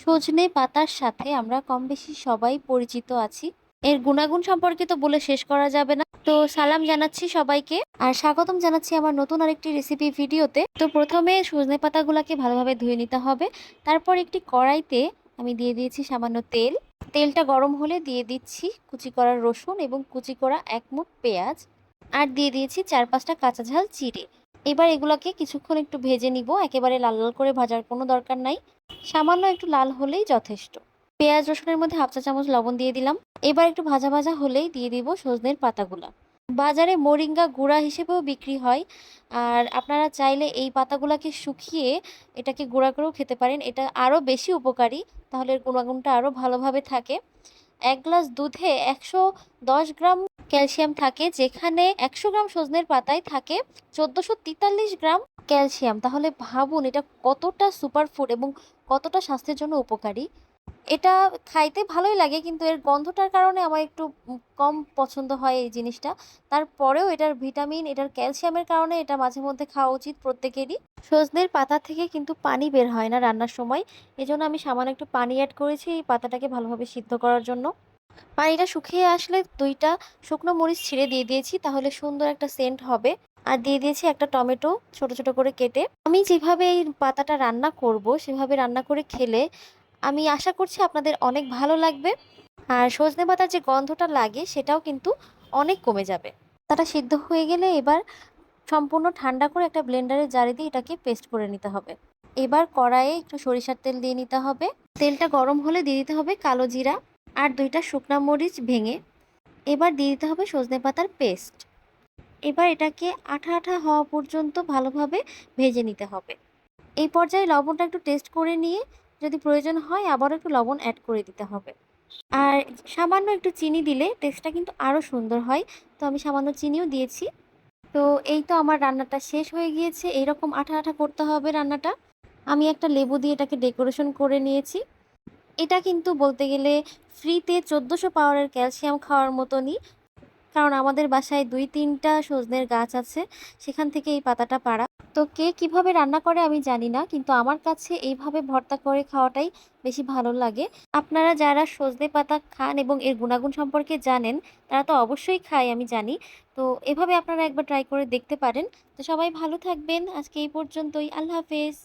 সজনে পাতার সাথে আমরা কম বেশি সবাই পরিচিত আছি। এর গুণাগুণ সম্পর্কে তো বলে শেষ করা যাবে না। তো সালাম জানাচ্ছি সবাইকে। আর স্বাগতম জানাচ্ছি আমার নতুন আরেকটি রেসিপি ভিডিওতে। তো প্রথমে সজনে পাতাগুলোকে ভালোভাবে ধুয়ে নিতে হবে। তারপর একটি কড়াইতে আমি দিয়ে দিয়েছি সামান্য তেল। তেলটা গরম হলে দিয়ে দিচ্ছি কুচি করা রসুন এবং কুচি করা এক মুঠ পেঁয়াজ। আর দিয়ে দিয়েছি চার পাঁচটা কাঁচা ঝাল চিড়ে। এবার এগুলোকে কিছুক্ষণ একটু ভেজে নিব। একেবারে লাল লাল করে ভাজার কোনো দরকার নাই। সামান্য একটু লাল হলেই যথেষ্ট। পেঁয়াজ, রসুনের মধ্যে হাফ চা চামচ লবণ দিয়ে দিলাম। এবার একটু ভাজা ভাজা হলেই দিয়ে দিব সজনের পাতাগুলা। বাজারে মোরিঙ্গা গুঁড়া হিসেবেও বিক্রি হয়। আর আপনারা চাইলে এই পাতাগুলাকে শুকিয়ে এটাকে গুঁড়া করেও খেতে পারেন। এটা আরও বেশি উপকারী, তাহলে গুণাগুণটা আরও ভালোভাবে থাকে। এক গ্লাস দুধে একশো দশ গ্রাম ক্যালসিয়াম থাকে, যেখানে একশো গ্রাম সজনের পাতায় থাকে চোদ্দোশো তেতাল্লিশ গ্রাম ক্যালসিয়াম। তাহলে ভাবুন এটা কতটা সুপারফুড এবং কতটা স্বাস্থ্যের জন্য উপকারী। এটা খাইতে ভালোই লাগে, কিন্তু এর গন্ধটার কারণে আমার একটু কম পছন্দ হয় এই জিনিসটা। তারপরেও এটার ভিটামিন, এটার ক্যালসিয়ামের কারণে এটা মাঝে মধ্যে খাওয়া উচিত প্রত্যেকেরই। সজনের পাতা থেকে কিন্তু পানি বের হয় না রান্নার সময়। এজন্য আমি সামান্য একটু পানি অ্যাড করেছি এই পাতাটাকে ভালোভাবে সিদ্ধ করার জন্য। পানিটা শুকিয়ে আসলে দুইটা শুকনো মরিচ ছিঁড়ে দিয়ে দিয়েছি, তাহলে সুন্দর একটা সেন্ট হবে। আর দিয়ে দিয়েছি একটা টমেটো ছোট ছোট করে কেটে। আমি যেভাবে এই পাতাটা রান্না করব, সেভাবে রান্না করে খেলে আমি আশা করছি আপনাদের অনেক ভালো লাগবে। আর সজনে পাতার যে গন্ধটা লাগে, সেটাও কিন্তু অনেক কমে যাবে। পাতাটা সিদ্ধ হয়ে গেলে এবার সম্পূর্ণ ঠান্ডা করে একটা ব্লেন্ডারে জারে দিয়ে এটাকে পেস্ট করে নিতে হবে। এবার কড়াইয়ে একটু সরিষার তেল দিয়ে নিতে হবে। তেলটা গরম হলে দিয়ে দিতে হবে কালো জিরা। আর দুইটা শুকনা মরিচ ভেঙে এবার দিয়ে দিতে হবে সজনে পাতার পেস্ট। এবার এটাকে আঠা আঠা হওয়া পর্যন্ত ভালোভাবে ভেজে নিতে হবে। এই পর্যায়ে লবণটা একটু টেস্ট করে নিয়ে যদি প্রয়োজন হয় আবারও একটু লবণ অ্যাড করে দিতে হবে। আর সামান্য একটু চিনি দিলে টেস্টটা কিন্তু আরও সুন্দর হয়। তো আমি সামান্য চিনিও দিয়েছি। তো এই তো আমার রান্নাটা শেষ হয়ে গিয়েছে। এইরকম আঠা আঠা করতে হবে রান্নাটা। আমি একটা লেবু দিয়ে এটাকে ডেকোরেশন করে নিয়েছি। এটা কিন্তু বলতে গেলে ফ্রিতে চোদ্দোশো পাওয়ারের ক্যালসিয়াম খাওয়ার মতনই। কারণ আমাদের বাসায় দুই তিনটা সজনের গাছ আছে, সেখান থেকে এই পাতাটা পাড়া। তো কে কীভাবে রান্না করে আমি জানি না, কিন্তু আমার কাছে এইভাবে ভর্তা করে খাওয়াটাই বেশি ভালো লাগে। আপনারা যারা সজনে পাতা খান এবং এর গুণাগুণ সম্পর্কে জানেন, তারা তো অবশ্যই খায়, আমি জানি। তো এভাবে আপনারা একবার ট্রাই করে দেখতে পারেন। তো সবাই ভালো থাকবেন। আজকে এই পর্যন্তই। আল্লাহ হাফেজ।